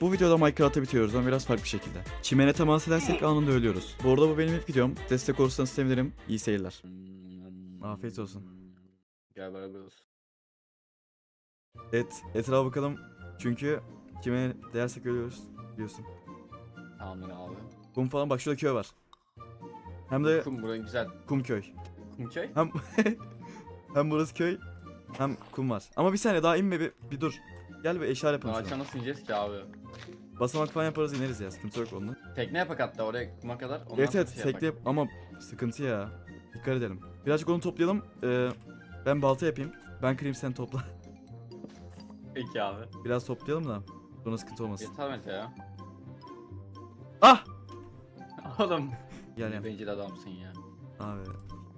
Bu videoda Minecraft'ı bitiriyoruz ama biraz farklı bir şekilde. Çimene temas edersek anında ölüyoruz. Bu arada bu benim ilk videom. Destek olursanız sevinirim. İyi seyirler. Afiyet olsun. Gel beraber olsun. Evet, etrafa bakalım. Çünkü çimene değersek ölüyoruz. Biliyorsun. Amin abi. Kum falan bak şurada köy var. Hem de Kum burası güzel. kum köy. Kumköy? Hem hem burası köy hem kum var. Ama bir saniye daha inme bir, bir dur. Gel bir eşya yapalım şuna. Ağaçta nasıl ineceğiz ki abi? Basamak falan yaparız ineriz ya sıkıntı yok onun. Tekne yapak hatta oraya kuma kadar. Ondan Evet sonra evet şey tekne yapak. yap ama sıkıntı ya. Dikkat edelim. Birazcık onu toplayalım. Ee, ben balta yapayım. Ben kırayım sen topla. Peki abi. Biraz toplayalım da sonra sıkıntı olmasın. Yeter bence ya. Ah! Oğlum. Gel gel. Bencil adamsın ya. Abi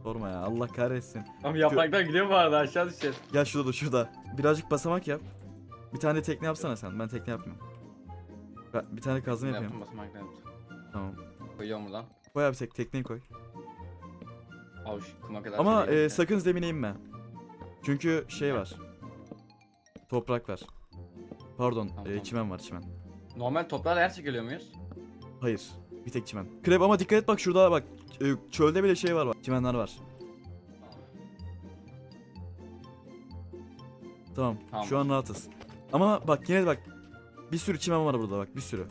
sorma ya Allah kahretsin. Ama yapraktan gidiyor bu arada aşağı düşeceğiz. Gel şurada dur şurada. Birazcık basamak yap. Bir tane tekne yapsana sen. Ben tekne yapmıyorum. Ben bir tane kazma yapayım. yaptım basamaktan yaptım. Tamam. Koyuyorum buradan. Koy abi tek tekneyi koy. Avuç kuma kadar. Ama e, gidelim. sakın zemine inme. Çünkü şey var. Toprak var. Pardon, Tamam, e, çimen var çimen. Normal toplarla her şey geliyor muyuz? Hayır, bir tek çimen. Krep ama dikkat et bak şurada bak. e, çölde bile şey var bak. Çimenler var. Tamam, Tamam. şu an rahatız. Ama bak yine de bak. Bir sürü çimen var burada bak, bir sürü.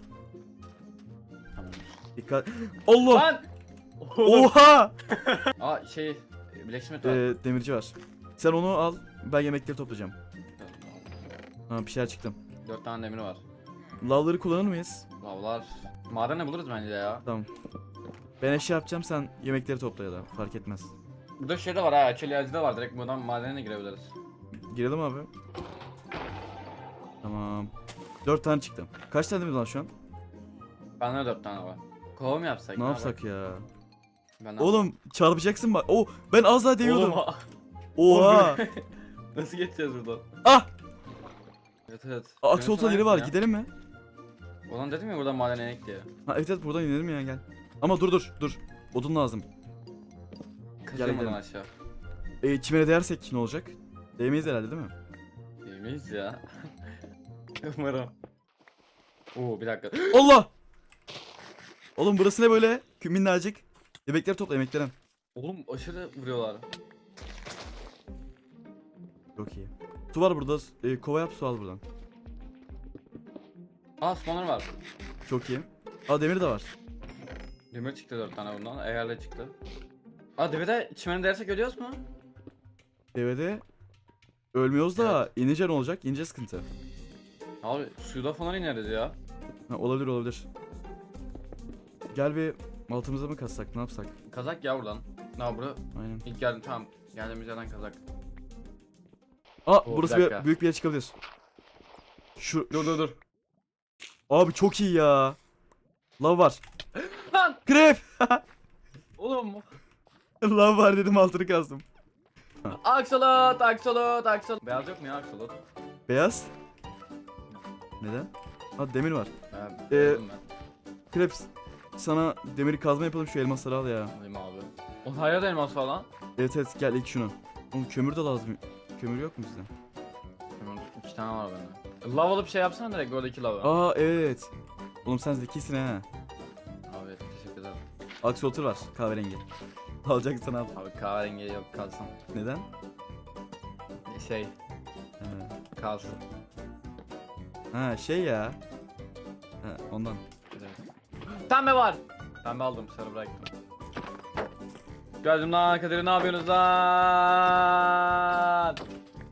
Tamam. Dikkat. Allah! Lan! Oha! Aa şey. Blacksmith var. E, demirci var. Sen onu al, ben yemekleri toplayacağım. Ha bir şeyler çıktım. Dört tane demiri var. Lavları kullanır mıyız? Lavlar. Maden ne buluruz bence ya. Tamam. Ben eşya yapacağım sen yemekleri topla ya da fark etmez. Burada şey de var ha. Çölyacı da var. Direkt buradan madene de girebiliriz. Girelim abi. Tamam. Dört tane çıktı. Kaç tane lan şu an? Bende de dört tane var. Kova mı yapsak? Ne yapsak ya? Ben Oğlum çarpacaksın bak. Oh ben az daha değiyordum. Oğlum, Oha. Nasıl geçeceğiz buradan? ah! Evet evet. Aksolta yeri var. Ya. Gidelim mi? Ulan dedim ya buradan madene inek diye. Ha evet evet buradan inelim ya gel. Ama dur dur dur. Odun lazım. Kaçalım oradan aşağı. E, çimene değersek ne olacak? Değmeyiz herhalde değil mi? Yemeyiz ya. Umarım. Oo bir dakika. Allah! Oğlum burası ne böyle? Minnacık. Yemekleri topla yemeklerin. Oğlum aşırı vuruyorlar. Çok iyi. Su var burada. E, kova yap su al buradan. Aa spawner var. Çok iyi. Aa demir de var. Demir çıktı dört tane bundan. Eğerle çıktı. Aa devede çimeni dersek ölüyoruz mu? Devede ölmüyoruz da inince ne olacak? İnince sıkıntı. Abi suda falan ineriz ya. Ha, olabilir olabilir. Gel bir altımıza mı kassak ne yapsak? Kazak ya buradan. Ne bura? Aynen. İlk geldim tamam. Geldiğimiz yerden kazak. Aa Oo, burası bir büyük bir yer çıkabilir. Şu Dur dur dur. abi çok iyi ya. Lav var. Lan! Krep. Oğlum. Lav var dedim altını kazdım. Aksolot, aksolot, aksolot. Beyaz yok mu ya aksolot? Beyaz. Neden? Ha demir var. Ben Ee, ee, ben. Krep sana demiri kazma yapalım şu elmasları al ya. Alayım abi. O hayır elmas falan. Evet evet gel ilk şunu. Oğlum kömür de lazım. Kömür yok mu sizde? Hemen iki tane var bende. Lav alıp şey yapsana direkt oradaki lavı. Aa evet. Oğlum sen zekisin ha. Abi teşekkür ederim. Aksolotl var kahverengi. Alacaksan al. Abi kahverengi yok kalsın. Neden? Şey Ha. kalsın. Ha şey ya. Ha ondan. Pembe var. Pembe aldım sarı bıraktım. Geldim lan Kadir ne yapıyorsunuz lan?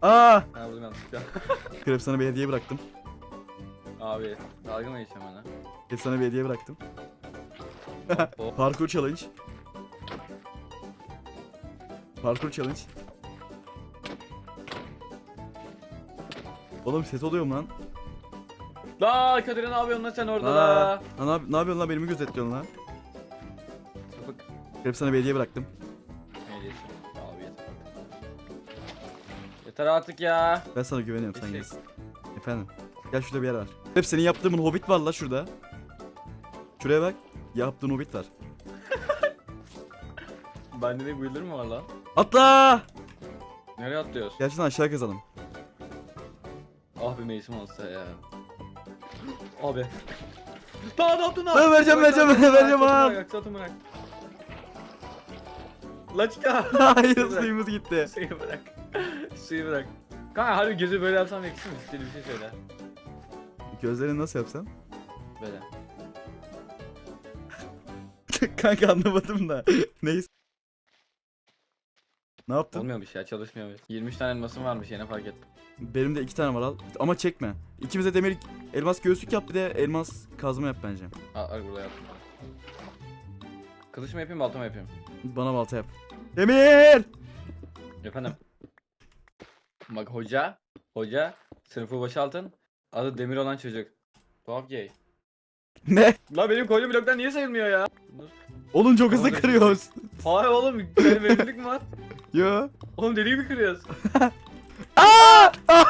Aa! Ha vurdum yanlışlıkla. Krep sana bir hediye bıraktım. Abi dalga mı geçiyorum bana? Krep sana bir hediye bıraktım. Hop. Parkur challenge. Parkur challenge. Oğlum ses oluyor mu lan? La Kadir ne yapıyorsun lan sen orada la? lan ne, yap- ne yapıyorsun lan beni mi gözetliyorsun lan? Sapık. Krep sana bir hediye bıraktım. Ne diyorsun? Abi yeter. Yeter artık ya. Ben sana güveniyorum sen Eşek. gelsin. Efendim. Gel şurada bir yer var. Krep senin yaptığın hobbit var la şurada. Şuraya bak. Yaptığın hobbit var. Bende de builder mi var lan? Atla! Nereye atlıyoruz? Gerçekten aşağı kazalım. Ah bir meysim olsa ya. Abi. Daha ne yaptın Ben vereceğim, vereceğim, vereceğim abi. Aksatın bırak. Laçka. Hayır Bırak. suyumuz gitti. Suyu bırak. Suyu bırak. Kanka harbi gözü böyle yapsam yakışır mı? Stili bir şey söyle. Gözlerini nasıl yapsam? Böyle. Kanka anlamadım da. Neyse. Ne yaptın? Olmuyormuş ya çalışmıyormuş. 23 tane elmasım varmış yine fark ettim. Benim de iki tane var al. Ama çekme. İkimize demir elmas göğüslük yap bir de elmas kazma yap bence. Al, al burada yaptım. Kılıç mı yapayım balta mı yapayım? Bana balta yap. Demir! Efendim. Bak hoca, hoca sınıfı boşaltın. Adı Demir olan çocuk. Tuhaf gay. Ne? La benim koyduğum bloklar niye sayılmıyor ya? Dur. Oğlum çok hızlı kırıyoruz. Hayır oğlum senin verimlilik mi var? Yo. Oğlum deli gibi kırıyoruz. Aa!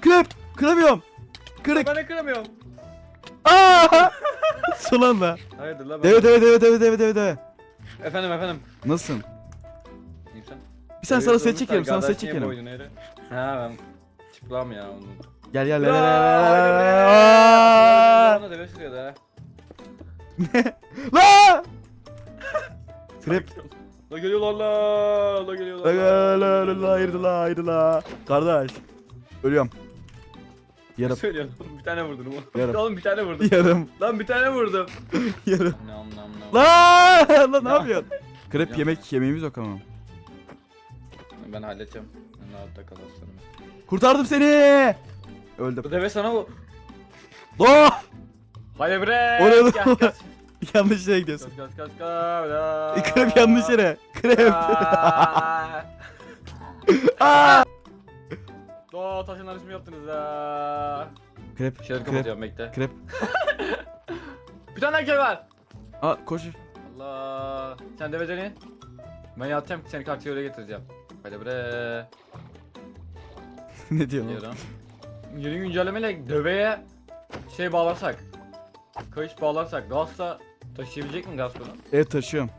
Kırıp! Kıramıyorum. Kırık. Ben de kıramıyorum. Aa! Son anda. Hayırdır la ben. Deve deve deve deve deve deve deve. Efendim efendim. Nasılsın? Sen. Bir sen sana set çekelim, sana set çekelim. Ha ben çıplam ya onu. Gel gel gel gel gel. Ha. La! Trap. La geliyorlar la. La geliyorlar. La la la la hayırdı la hayırdı la. Kardeş. Ölüyorum. Yarım. söylüyorsun? oğlum? Bir tane vurdun mu? Yarım. Oğlum bir tane vurdum. Yarım. Lan bir tane vurdum. Yarım. Nam nam nam. La! La ne Ya. yapıyorsun? Krep yemek yemeğimiz yok ama. Ben halledeceğim. Sen altta kal aslanım. Kurtardım seni. Öldüm. Bu deve sana bu. La! Haydi bre. O Yanlış yere gidiyorsun. Kaç kaç kaç kaç. Krep yanlış yere. Krep. Aa. Doğa taşınlar ismi yaptınız ha. Krep. Şöyle Krep. bekle. Krep. Bir tane erkek var. Aa koş. Allah. Sen deve dene. Ben yatacağım seni kartı öyle getireceğim. Haydi bre. ne diyorsun? Diyorum. Yeni güncellemeyle döveye şey bağlarsak. Kayış bağlarsak gazsa taşıyabilecek mi gaz bunu? Evet taşıyorum.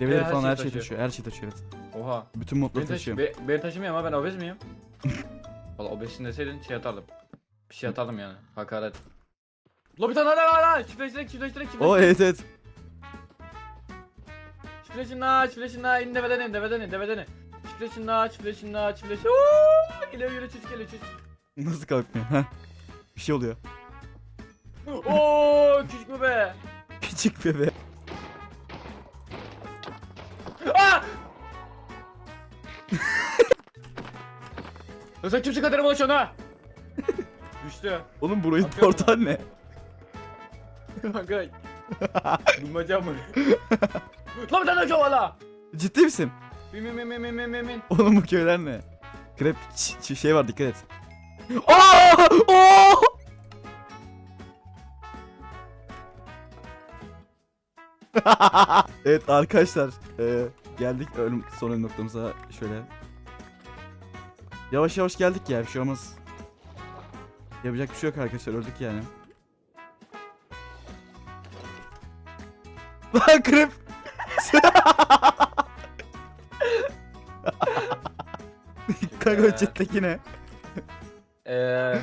Develeri her falan şeyi her şey taşıyor. taşıyor. Her şey taşıyor evet. Oha. Bütün modları Beni, taşı taşıyorum. be, beni taşımıyor ama ben obez miyim? Valla obezsin deseydin şey atardım. Bir şey atardım yani. Hakaret. La bir tane hala hala. Çiftleştirek çiftleştirek çiftleştirek. O evet evet. Çiftleşin la çiftleşin la. İn deveden in deveden in deveden in. Çiftleşin la çiftleşin la çiftleşin. Ooo. Geliyor geliyor çift geliyor çift. Nasıl kalkmıyor? Heh. Bir şey oluyor. Ooo küçük mü be? Küçük bebe. Aa! Ya sen kimsin kaderime ulaşıyorsun ha? Düştü. Oğlum burayı Atıyorum portal ne? Kanka. Bulmaca mı? Lan bir tane daha var la. Ciddi misin? Min min min min min min. Oğlum bu köyler ne? Krep ç- ç- şey var dikkat et. Aa! Aa! evet arkadaşlar e, geldik ölüm son ölüm noktamıza şöyle. Yavaş yavaş geldik ya bir şey olmaz. Yapacak bir şey yok arkadaşlar öldük yani. Lan krep. Kanka chatteki ne? Eee.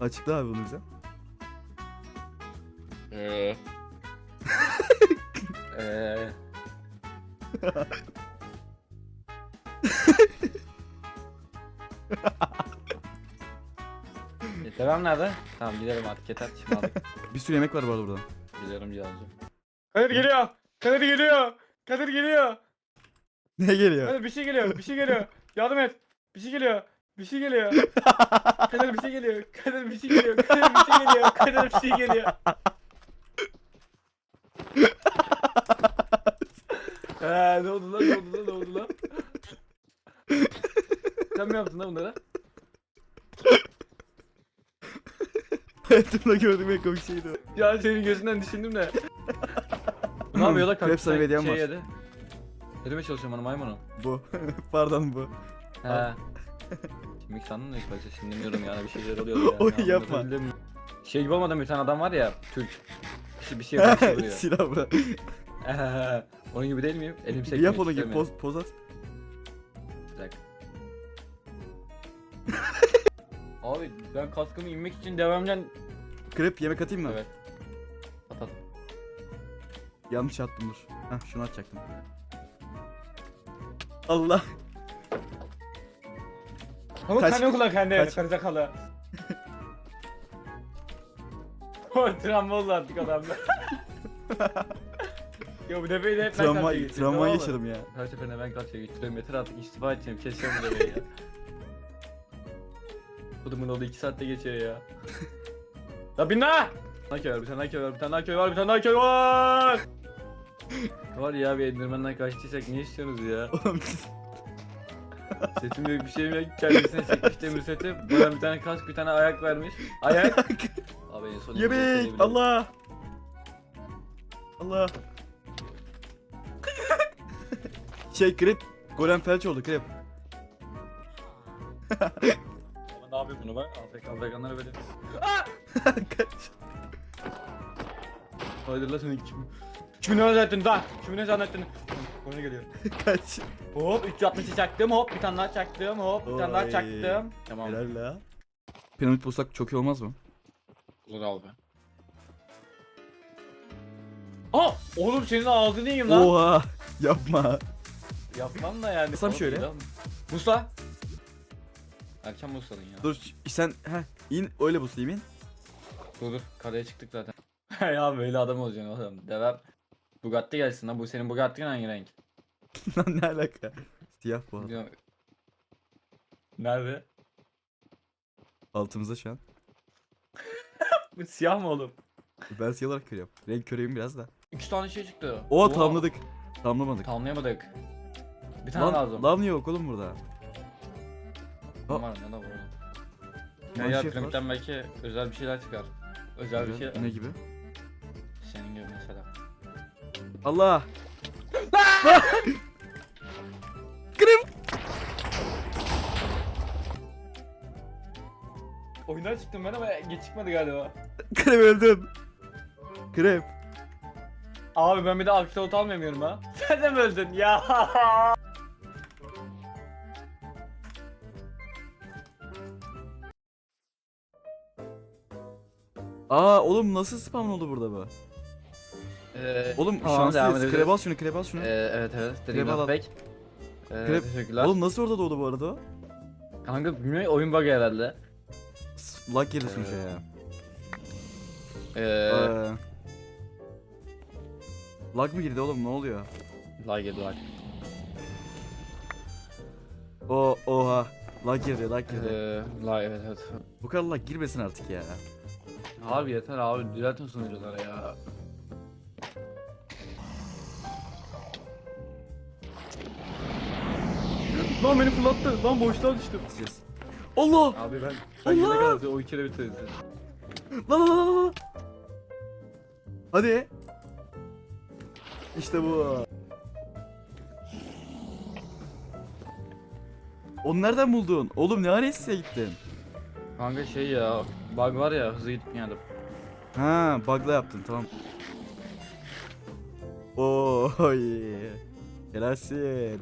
Açıkla abi bunu bize. Eee. Eee. Yeter nerede? Tamam gidelim artık yeter şimdi aldık. Bir sürü yemek var bu arada burada. Gidelim Cihan'cığım. Kadir geliyor. Kadir geliyor. Kadir geliyor. Ne geliyor? Kadir bir şey geliyor. Bir şey geliyor. Yardım et. Bir şey geliyor. Bir şey geliyor. Kadir bir şey geliyor. Kadir bir şey geliyor. Kadir bir şey geliyor. Kadir bir şey geliyor. Eee ne oldu lan ne oldu lan ne oldu lan? Sen mi yaptın lan bunları? Hayatımda gördüğüm en komik şeydi o. Ya senin gözünden düşündüm de. ne yapıyor lan Krep sana bir hediyem şey var. yedi. Ödeme çalışıyorum bana maymunu. Bu. Pardon bu. He. Şimdi sandın da ilk başta şimdi bilmiyorum yani bir şeyler oluyor ya. Oy, Yani yapma. anlatabildim mi? Şey gibi olmadan bir tane adam var ya Türk. Bir şey, bir şey yapıyor. Silah bırak. Onun gibi değil miyim? Elim Bir sekmiyor. yap onu gibi titremiyor. poz, poz at. Bir dakika. Abi ben kaskımı inmek için devamcan... Krep yemek atayım mı? Evet. At at. Yanlış attım dur. Heh şunu atacaktım. Allah. Ama Kaç- kendi okula kendi kaç- karıza kala. O travma artık adamda. Ya bu deveyi de hep ben Travma, karşıya geçtim, travma tamam mı? yaşadım ya. Her seferinde ben karşıya geçiyorum. Yeter artık istifa edeceğim. Keseceğim bu deveyi ya. Kudumun oldu 2 saatte geçiyor ya. La bin la! Bir tane daha köy var, bir tane daha köy var, bir tane daha köy var, bir tane daha köy var! var ya bir endirmenden kaçtıysak ne istiyorsunuz ya? Oğlum Setim yok bir şeyim yok. Kendisine çekmiş demir seti. Bana bir tane kask bir tane ayak vermiş. Ayak. Abi en son yemek. Allah. Allah. Şey krep. Golem felç oldu krep. Ama ne yapıyor bunu bak? Afrika Afrikanlara böyle. Kaç. Haydi la seni kim? Kimi ne zannettin da? Kimi ne zannettin? Bana geliyor. Kaç. Hop 360'ı çaktım hop bir tane daha çaktım hop bir tane daha Oy. çaktım. Tamam. Helal la. Piramit bulsak çok iyi olmaz mı? Olur abi. Aa oğlum senin ağzını yiyeyim lan. Oha. Yapma. Yapmam da yani. Oğlum, şöyle. Musa. Erken Musa'nın ya. Dur sen he in öyle buslayayım in. Dur dur kaleye çıktık zaten. ya böyle adam olacaksın oğlum. Devam. Bugatti gelsin lan bu senin Bugatti'nin hangi renk? Lan ne alaka? Siyah bu. Bilmiyorum. Nerede? Altımızda şu an. Bu siyah mı oğlum? Ben siyah olarak görüyorum. Renk köreyim biraz da. İki tane şey çıktı. Oha. tamamladık. Tamamlamadık. Tamamlayamadık. Bir tane Lan, lazım. lan yok oğlum burada. Var ne la bu oğlum? Ya, Lan ya şef var. piramitten belki özel bir şeyler çıkar. Özel bir şey. Ne gibi? Senin gibi mesela. Allah. Oyundan çıktım ben ama geç çıkmadı galiba. Krep öldüm. Krep. Abi ben bir de aksolot almıyorum ha. Sen de mi öldün ya? Aa oğlum nasıl spam oldu burada bu? Ee, Oğlum tamam, devam şanslıyız. edebiliriz. Krep al şunu krep al şunu. Ee, evet evet. Dediğim Krep al. Pek. Ee, Krep- Teşekkürler. Oğlum nasıl orada doğdu bu arada o? Kanka bilmiyorum oyun bug herhalde. S- Lag girdi sonuçta ya. Ee, Ee, lag mı girdi oğlum ne oluyor? lag yedi lag. O oha. Lag girdi lag girdi. Ee, lag evet evet. Bu kadar lag girmesin artık ya. Abi yeter abi düzeltin sunuculara ya. Lan beni fırlattı. Lan boşluğa düştüm. Gideceğiz. Allah! Abi ben ben Allah! kadar o iki kere bitirdi. Lan lan lan lan! Hadi. İşte bu. Onu nereden buldun? Oğlum ne ara size gittin? Kanka şey ya bug var ya hızlı gidip geldim. Ha, bug'la yaptın tamam. Oy. Helalsin.